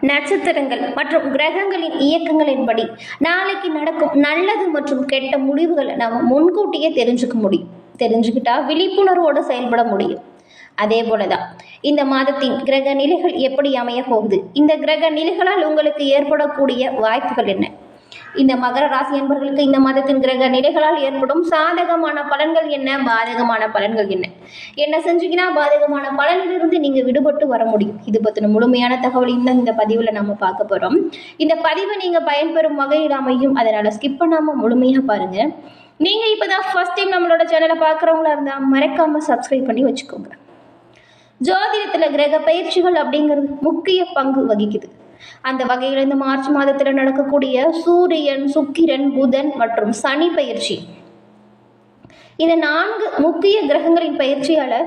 நட்சத்திரங்கள் மற்றும் கிரகங்களின் இயக்கங்களின்படி நாளைக்கு நடக்கும் நல்லது மற்றும் கெட்ட முடிவுகளை நாம் முன்கூட்டியே தெரிஞ்சுக்க முடியும் தெரிஞ்சுக்கிட்டா விழிப்புணர்வோடு செயல்பட முடியும். அதே போலதான் இந்த மாதத்தின் கிரக நிலைகள் எப்படி அமைய போகுது? இந்த கிரக நிலைகளால் உங்களுக்கு ஏற்படக்கூடிய வாய்ப்புகள் என்ன? இந்த மகர ராசி என்பவர்களுக்கு இந்த மாதத்தின் கிரக நிலைகளால் ஏற்படும் சாதகமான பலன்கள் என்ன? பாதகமான பலன்கள் என்ன? என்ன செஞ்சீங்கன்னா பாதகமான பலனிலிருந்து நீங்க விடுபட்டு வர முடியும். இது பத்தின முழுமையான தகவலையும் தான் இந்த பதிவுல நம்ம பார்க்க போறோம். இந்த பதிவை நீங்க பயன்பெறும் வகையில் அமையும். அதனால ஸ்கிப் பண்ணாம முழுமையா பாருங்க. நீங்க இப்பதான் ஃபர்ஸ்ட் டைம் நம்மளோட சேனலை பார்க்குறவங்களா இருந்தா மறக்காம சப்ஸ்கிரைப் பண்ணி வச்சுக்கோங்க. ஜோதிடத்துல கிரக பயிற்சிகள் அப்படிங்கிறது முக்கிய பங்கு வகிக்குது. அந்த வகையில் இந்த மார்ச் மாதத்தில் நடக்கக்கூடிய சூரியன் சுக்கிரன் புதன் மற்றும் சனி பயிற்சி. இந்த நான்கு முக்கிய கிரகங்களின் பயிற்சியால்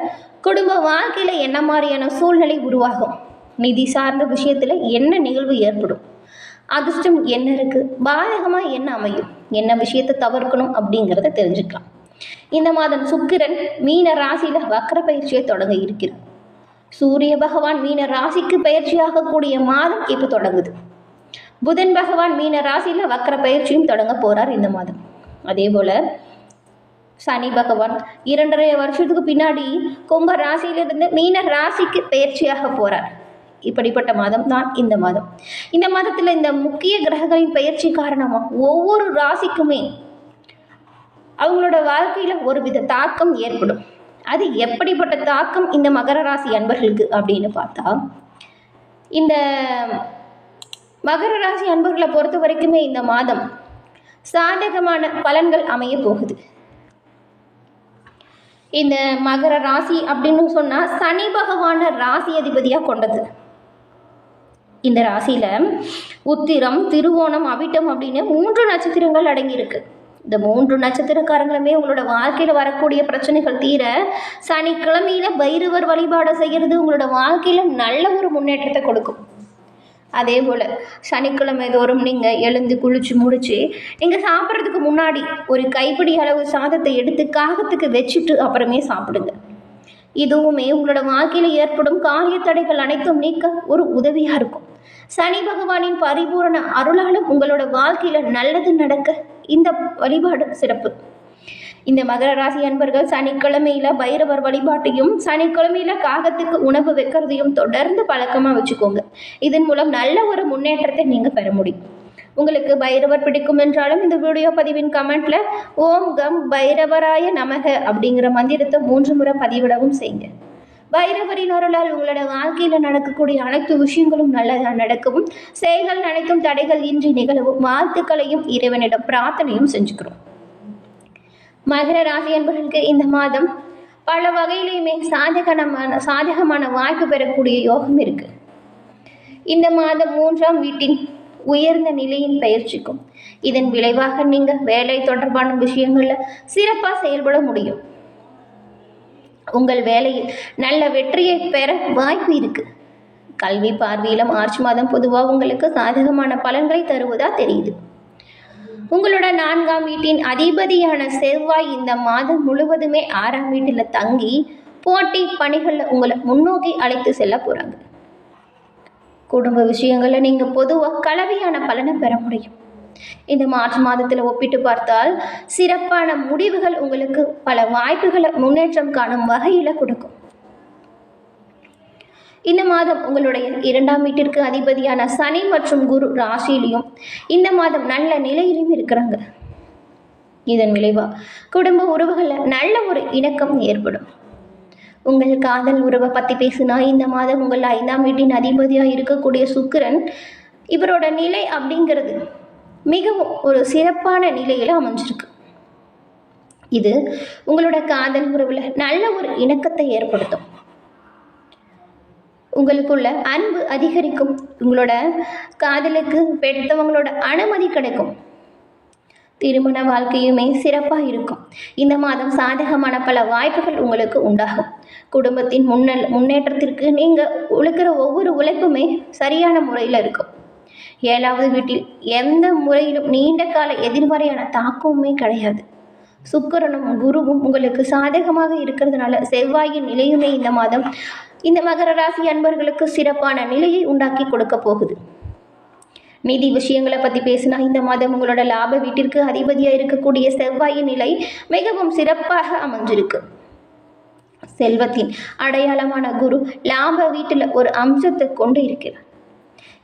குடும்ப வாழ்க்கையில் என்ன மாதிரியான சூழ்நிலை உருவாகும்? நிதி சார்ந்த விஷயத்தில் என்ன நிகழ்வு ஏற்படும்? அதிர்ஷ்டம் என்ன இருக்கு? பாதகமாக என்ன அமையும்? என்ன விஷயத்தை தவிர்க்கணும் அப்படிங்கிறத தெரிஞ்சுக்கலாம். இந்த மாதம் சுக்கிரன் மீன ராசியில வக்கர பயிற்சியை தொடங்க இருக்கிறார். சூரிய பகவான் மீன ராசிக்கு பயிற்சியாகக்கூடிய மாதம் இப்போ தொடங்குது. புதன் பகவான் மீன ராசியில வக்கர பயிற்சியும் தொடங்க போறார் இந்த மாதம். அதே போல சனி பகவான் இரண்டரை வருஷத்துக்கு பின்னாடி கும்ப ராசியிலிருந்து மீன ராசிக்கு பயிற்சியாக போறார். இப்படிப்பட்ட மாதம் தான் இந்த மாதம். இந்த மாதத்தில் இந்த முக்கிய கிரகங்களின் பயிற்சி காரணமாக ஒவ்வொரு ராசிக்குமே அவங்களோட வாழ்க்கையில ஒரு வித தாக்கம் ஏற்படும். அது எப்படிப்பட்ட தாக்கம் இந்த மகர ராசி அன்பர்களுக்கு அப்படின்னு பார்த்தா இந்த மகர ராசி அன்பர்களை பொறுத்த வரைக்குமே இந்த மாதம் சாதகமான பலன்கள் அமைய போகுது. இந்த மகர ராசி அப்படின்னு சொன்னால் சனி பகவான ராசி அதிபதியாக கொண்டது. இந்த ராசியில் உத்திரம் திருவோணம் அவிட்டம் அப்படின்னு மூன்று நட்சத்திரங்கள் அடங்கியிருக்கு. இந்த மூன்று நட்சத்திரக்காரங்களுமே உங்களோட வாழ்க்கையில் வரக்கூடிய பிரச்சனைகள் தீர சனிக்கிழமையில பைரவர் வழிபாடு செய்கிறது உங்களோட வாழ்க்கையில் நல்ல ஒரு முன்னேற்றத்தை கொடுக்கும். அதே போல் சனிக்கிழமை தோறும் நீங்கள் எழுந்து குளிச்சு முடிச்சு நீங்கள் சாப்பிட்றதுக்கு முன்னாடி ஒரு கைப்பிடி அளவு சாதத்தை எடுத்து காகத்துக்கு வச்சுட்டு அப்புறமே சாப்பிடுங்க. இதுவுமே உங்களோட வாழ்க்கையில் ஏற்படும் காரிய தடைகள் அனைத்தும் நீக்க ஒரு உதவியாக இருக்கும். சனி பகவானின் பரிபூரண அருளாலும் உங்களோட வாழ்க்கையில் நல்லது நடக்க இந்த வழிபாடு சிறப்பு. இந்த மகர ராசி அன்பர்கள் சனிக்கிழமையில பைரவர் வழிபாட்டையும் சனிக்கிழமையில காகத்துக்கு உணவு வைக்கிறதையும் தொடர்ந்து பழக்கமா வச்சுக்கோங்க. இதன் மூலம் நல்ல ஒரு முன்னேற்றத்தை நீங்க பெற முடியும். உங்களுக்கு பைரவர் பிடிக்கும் என்றாலும் இந்த வீடியோ பதிவின் கமெண்ட்ல ஓம் கம் பைரவராய நமக அப்படிங்கிற மந்திரத்தை மூன்று முறை பதிவிடவும் செய்யுங்க. பைரவரின் அருளால் உங்களோட வாழ்க்கையில் நடக்கக்கூடிய அனைத்து விஷயங்களும் நல்லதாக நடக்கவும் செயல்கள் அனைத்தும் தடைகள் இன்றி நிகழவும் வாழ்த்துக்களையும் இறைவனிடம் பிரார்த்தனையும் செஞ்சுக்கிறோம். மகர ராசி என்பவர்களுக்கு இந்த மாதம் பல வகையிலையுமே சாதகமான சாதகமான வாய்ப்பு பெறக்கூடிய யோகம் இருக்கு. இந்த மாதம் மூன்றாம் வீட்டின் உயர்ந்த நிலையின் பயிற்சிக்கும் இதன் விளைவாக நீங்கள் வேலை தொடர்பான விஷயங்களில் சிறப்பாக செயல்பட முடியும். உங்கள் வேலையில் நல்ல வெற்றியை பெற வாய்ப்பு இருக்கு. கல்வி பார்வையில மார்ச் மாதம் பொதுவாக உங்களுக்கு சாதகமான பலன்களை தருவதா தெரியுது. உங்களோட நான்காம் வீட்டின் அதிபதியான செவ்வாய் இந்த மாதம் முழுவதுமே ஆறாம் வீட்டில் தங்கி போட்டி பணிகளில் உங்களை முன்னோக்கி அழைத்து செல்ல போகிறாங்க குடும்ப விஷயங்களில் நீங்கள் பொதுவாக கலவையான பலனை பெற முடியும். இந்த மார்ச் மாதத்தில் ஒப்பிட்டு பார்த்தால் சிறப்பான முடிவுகள் உங்களுக்கு பல வாய்ப்புகளை முன்னேற்றம் காணும் வகையில் கொடுக்கும். இந்த மாதம் உங்களுடைய இரண்டாம் வீட்டிற்கு அதிபதியான சனி மற்றும் குரு ராசியிலையும் இந்த மாதம் நல்ல நிலையிலும் இருக்கிறாங்க. இதன் விளைவா குடும்ப உறவுகளில் நல்ல ஒரு இணக்கம் ஏற்படும். உங்கள் காதல் உறவை பற்றி பேசுனா இந்த மாதம் உங்கள் ஐந்தாம் வீட்டின் அதிபதியாக இருக்கக்கூடிய சுக்கிரன் இவரோட நிலை அப்படிங்கிறது மிகவும் ஒரு சிறப்பான நிலையில் அமைஞ்சிருக்கு. இது உங்களோட காதல் உறவில் நல்ல ஒரு இணக்கத்தை ஏற்படுத்தும். உங்களுக்குள்ள அன்பு அதிகரிக்கும். உங்களோட காதலுக்கு பெற்றவங்களோட அனுமதி கிடைக்கும். திருமண வாழ்க்கையுமே சிறப்பாக இருக்கும். இந்த மாதம் சாதகமான பல வாய்ப்புகள் உங்களுக்கு உண்டாகும். குடும்பத்தின் முன்னல் முன்னேற்றத்திற்கு நீங்கள் உழைக்கிற ஒவ்வொரு உழைப்புமே சரியான முறையில் இருக்கும். ஏழாவது வீட்டில் எந்த முறையிலும் நீண்ட கால எதிர்மறையான தாக்கமுமே கிடையாது. சுக்கரனும் குருவும் உங்களுக்கு சாதகமாக இருக்கிறதுனால செவ்வாயின் நிலையுமே இந்த மாதம் இந்த மகர ராசி அன்பர்களுக்கு சிறப்பான நிலையை உண்டாக்கி கொடுக்க போகுது. நிதி விஷயங்களை பற்றி பேசினா இந்த மாதம் உங்களோட லாப வீட்டிற்கு அதிபதியாக இருக்கக்கூடிய செவ்வாயின் நிலை மிகவும் சிறப்பாக அமைஞ்சிருக்கு. செல்வத்தின் அடையாளமான குரு லாப வீட்டில் ஒரு அம்சத்தை கொண்டு இருக்கிறார்.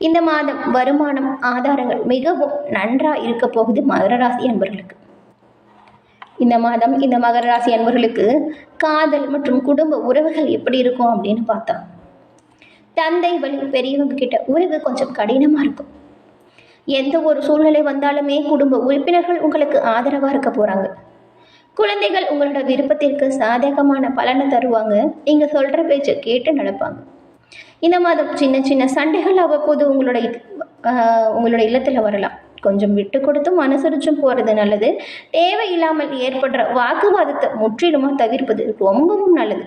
இந்த மாதம் வருமானம் ஆதாரங்கள் மிகவும் நன்றாக இருக்க போகுது மகர ராசி அன்பர்களுக்கு. இந்த மாதம் இந்த மகர ராசி அன்பர்களுக்கு காதல் மற்றும் குடும்ப உறவுகள் எப்படி இருக்கும் அப்படின்னு பார்த்தா தந்தை வழி பெரியவங்க கிட்ட உறவு கொஞ்சம் கடினமாக இருக்கும். எந்த ஒரு சூழ்நிலை வந்தாலுமே குடும்ப உறுப்பினர்கள் உங்களுக்கு ஆதரவாக இருக்க போகிறாங்க குழந்தைகள் உங்களோட விருப்பத்திற்கு சாதகமான பலனை தருவாங்க. நீங்கள் சொல்கிற பேச்சை கேட்டு நடப்பாங்க. இந்த மாதம் சின்ன சின்ன சண்டைகள் அவ்வப்போது உங்களோட ஆஹ், உங்களோட இல்லத்தில் வரலாம். கொஞ்சம் விட்டு கொடுத்தும் அனுசரிச்சும் போகிறது நல்லது. தேவையில்லாமல் ஏற்படுற வாக்குவாதத்தை முற்றிலுமாக தவிர்ப்பது ரொம்பவும் நல்லது.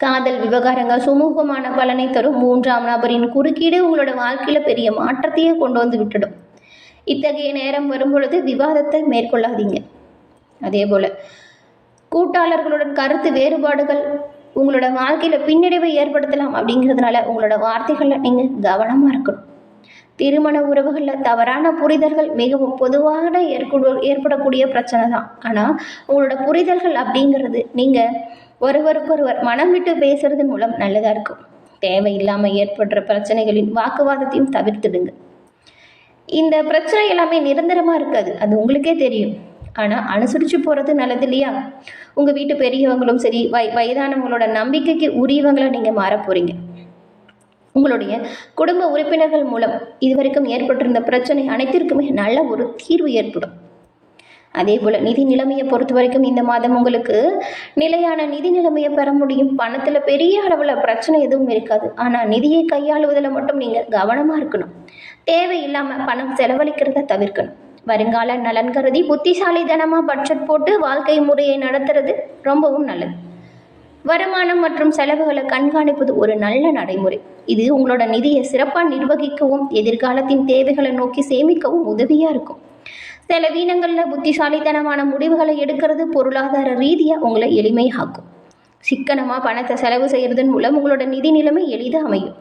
காதல் விவகாரங்கள் சுமூகமான பலனை தரும் மூன்றாம் நபரின் குறுக்கீடு உங்களோட வாழ்க்கையில் பெரிய மாற்றத்தையே கொண்டு வந்து விட்டுடும். இத்தகைய நேரம் வரும்பொழுது விவாதத்தை மேற்கொள்ளாதீங்க. அதே போல் கூட்டாளர்களுடன் கருத்து வேறுபாடுகள் உங்களோட வாழ்க்கையில் பின்னடைவை ஏற்படுத்தலாம் அப்படிங்கிறதுனால உங்களோட வார்த்தைகளில் நீங்கள் கவனமாக இருக்கணும். திருமண உறவுகளில் தவறான புரிதல்கள் மிகவும் பொதுவாக ஏற்படு ஏற்படக்கூடிய பிரச்சனை தான் ஆனால் உங்களோட புரிதல்கள் அப்படிங்கிறது நீங்கள் ஒருவருக்கொருவர் மனம் விட்டு பேசுறது மூலம் நல்லதாக இருக்கும். தேவையில்லாமல் ஏற்படுற பிரச்சனைகளின் வாக்குவாதத்தையும் தவிர்த்துடுங்க. இந்த பிரச்சனை எல்லாமே நிரந்தரமாக இருக்காது. அது உங்களுக்கே தெரியும். ஆனால் அனுசரித்து போகிறது நல்லது இல்லையா? உங்கள் வீட்டு பெரியவங்களும் சரி வய வயதானவங்களோட நம்பிக்கைக்கு உரியவங்களை நீங்கள் மாற போகிறீங்க உங்களுடைய குடும்ப உறுப்பினர்கள் மூலம் இதுவரைக்கும் ஏற்பட்டிருந்த பிரச்சனை அனைத்திற்குமே நல்ல ஒரு தீர்வு ஏற்படும். அதே போல் நிதி நிலைமையை பொறுத்த வரைக்கும் இந்த மாதம் உங்களுக்கு நிலையான நிதி நிலைமையை பெற முடியும். பணத்தில் பெரிய அளவில் பிரச்சனை எதுவும் இருக்காது. ஆனால் நிதியை கையாளுவதில் மட்டும் நீங்கள் கவனமாக இருக்கணும். தேவையில்லாமல் பணம் செலவழிக்கிறத தவிர்க்கணும். வருங்கால நலன் கருதி புத்திசாலித்தனமாக பட்ஜெட் போட்டு வாழ்க்கை முறையை நடத்துறது ரொம்பவும் நல்லது. வருமானம் மற்றும் செலவுகளை கண்காணிப்பது ஒரு நல்ல நடைமுறை. இது உங்களோட நிதியை சிறப்பாக நிர்வகிக்கவும் எதிர்காலத்தின் தேவைகளை நோக்கி சேமிக்கவும் உதவியாக இருக்கும். செலவீனங்களில் புத்திசாலித்தனமான முடிவுகளை எடுக்கிறது பொருளாதார ரீதியாக உங்களை எளிமையாக்கும். சிக்கனமாக பணத்தை செலவு செய்கிறதன் மூலம் உங்களோட நிதி நிலைமை எளிதாக அமையும்.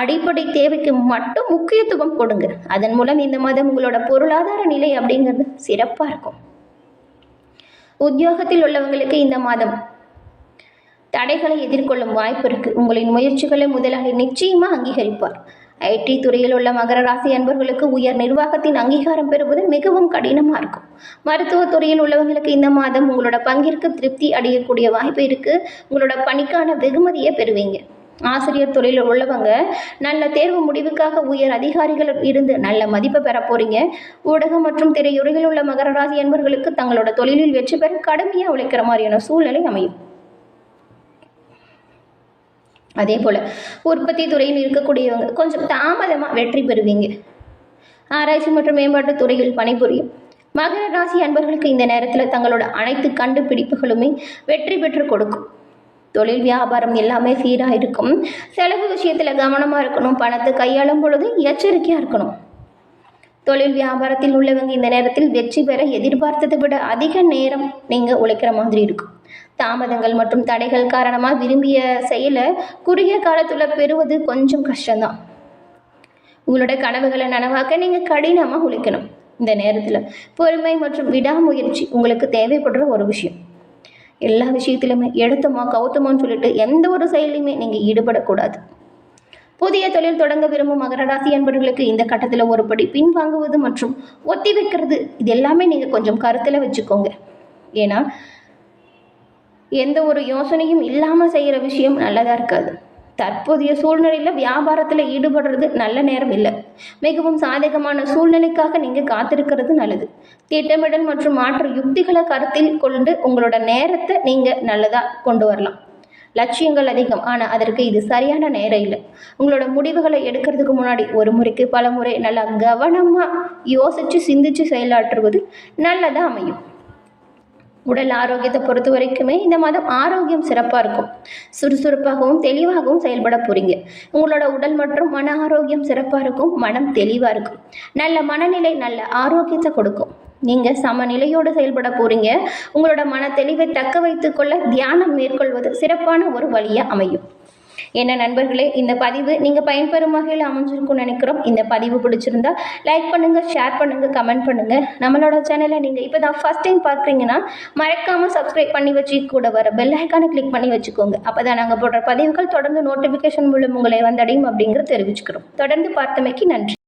அடிப்படை தேவைக்கு மட்டும் முக்கியத்துவம் கொடுங்க. அதன் மூலம் இந்த மாதம் உங்களோட பொருளாதார நிலை அப்படிங்கிறது சிறப்பாக இருக்கும். உத்தியோகத்தில் உள்ளவங்களுக்கு இந்த மாதம் தடைகளை எதிர்கொள்ளும் வாய்ப்பு இருக்குது உங்களின் முயற்சிகளை முதலாளி நிச்சயமாக அங்கீகரிப்பார். ஐடி துறையில் உள்ள மகர ராசி அன்பர்களுக்கு உயர் நிர்வாகத்தின் அங்கீகாரம் பெறுவது மிகவும் கடினமாக இருக்கும். மருத்துவத் துறையில் உள்ளவங்களுக்கு இந்த மாதம் உங்களோட பங்கிற்கு திருப்தி அடையக்கூடிய வாய்ப்பு இருக்குது உங்களோட பணிக்கான வெகுமதியை பெறுவீங்க. ஆசிரியர் தொழிலில் உள்ளவங்க நல்ல தேர்வு முடிவுக்காக உயர் அதிகாரிகள் இருந்து நல்ல மதிப்பை பெற போறீங்க. ஊடகம் மற்றும் திரையுறையில் உள்ள மகர ராசி அன்பர்களுக்கு தங்களோட தொழிலில் வெற்றி பெற கடுமையாக உழைக்கிற மாதிரியான சூழ்நிலை அமையும். அதே போல் உற்பத்தி துறையில் இருக்கக்கூடியவங்க கொஞ்சம் தாமதமாக வெற்றி பெறுவீங்க. ஆராய்ச்சி மற்றும் மேம்பாட்டு துறையில் பணிபுரியும் மகர ராசி அன்பர்களுக்கு இந்த நேரத்தில் தங்களோட அனைத்து கண்டுபிடிப்புகளுமே வெற்றி பெற்று கொடுக்கும். தொழில் வியாபாரம் எல்லாமே சீராக இருக்கும். செலவு விஷயத்தில் கவனமாக இருக்கணும். பணத்தை கையாளும் பொழுது எச்சரிக்கையாக இருக்கணும். தொழில் வியாபாரத்தில் உள்ளவங்க இந்த நேரத்தில் வெற்றி பெற எதிர்பார்த்ததை விட அதிக நேரம் நீங்கள் உழைக்கிற மாதிரி இருக்கும். தாமதங்கள் மற்றும் தடைகள் காரணமாக விரும்பிய செயலை குறுகிய காலத்தில் பெறுவது கொஞ்சம் கஷ்டம்தான். உங்களோட கனவுகளை நனவாக்க நீங்கள் கடினமாக உழைக்கணும். இந்த நேரத்தில் பொறுமை மற்றும் விடாமுயற்சி உங்களுக்கு தேவைப்படுற ஒரு விஷயம். எல்லா விஷயத்திலுமே எடுத்தோமா கௌத்தமான்னு சொல்லிட்டு எந்த ஒரு செயலையுமே நீங்கள் ஈடுபடக்கூடாது. புதிய தொழில் தொடங்க விரும்பும் மகர ராசி அன்பர்களுக்கு இந்த கட்டத்தில் ஒருபடி பின்வாங்குவது மற்றும் ஒத்தி வைக்கிறது இது எல்லாமே நீங்கள் கொஞ்சம் கருத்தில் வச்சுக்கோங்க. ஏன்னா எந்த ஒரு யோசனையும் இல்லாமல் செய்கிற விஷயம் நல்லதாக இருக்காது. தற்போதைய சூழ்நிலையில் வியாபாரத்தில் ஈடுபடுறது நல்ல நேரம் இல்லை. மிகவும் சாதகமான சூழ்நிலைக்காக நீங்கள் காத்திருக்கிறது நல்லது. திட்டமிடல் மற்றும் மாற்று யுக்திகளை கருத்தில் கொண்டு உங்களோட நேரத்தை நீங்கள் நல்லதாக கொண்டு வரலாம். லட்சியங்கள் அதிகம். ஆனால் அதற்கு இது சரியான நேரம் இல்லை. உங்களோட முடிவுகளை எடுக்கிறதுக்கு முன்னாடி ஒரு முறைக்கு பல முறை நல்லா கவனமாக யோசித்து சிந்தித்து செயலாற்றுவது நல்லதாக அமையும். உடல் ஆரோக்கியத்தை பொறுத்த வரைக்குமே இந்த மாதம் ஆரோக்கியம் சிறப்பாக இருக்கும். சுறுசுறுப்பாகவும் தெளிவாகவும் செயல்பட போறீங்க. உங்களோட உடல் மற்றும் மன ஆரோக்கியம் சிறப்பாக இருக்கும். மனம் தெளிவாக இருக்கும். நல்ல மனநிலை நல்ல ஆரோக்கியத்தை கொடுக்கும். நீங்கள் சமநிலையோடு செயல்பட போகிறீங்க உங்களோட மன தெளிவை தக்க வைத்துக்கொள்ள தியானம் மேற்கொள்வது சிறப்பான ஒரு வழியாக அமையும். என்ன நண்பர்களே இந்த பதிவு நீங்கள் பயன்பெறும் வகையில் அமைஞ்சிருக்கும்னு நினைக்கிறோம். இந்த பதிவு பிடிச்சிருந்தா லைக் பண்ணுங்கள் ஷேர் பண்ணுங்கள் கமெண்ட் பண்ணுங்கள் நம்மளோட சேனலை நீங்கள் இப்போ தான் ஃபஸ்ட் டைம் பார்க்குறீங்கன்னா மறக்காமல் சப்ஸ்கிரைப் பண்ணி வச்சு கூட வர பெல் ஐக்கானை கிளிக் பண்ணி வச்சுக்கோங்க. அப்போ தான் நாங்கள் போடுற பதிவுகள் தொடர்ந்து நோட்டிஃபிகேஷன் மூலம் உங்களை வந்தடையும் அப்படிங்கிறத தெரிவிச்சுக்கிறோம். தொடர்ந்து பார்த்தமைக்கு நன்றி.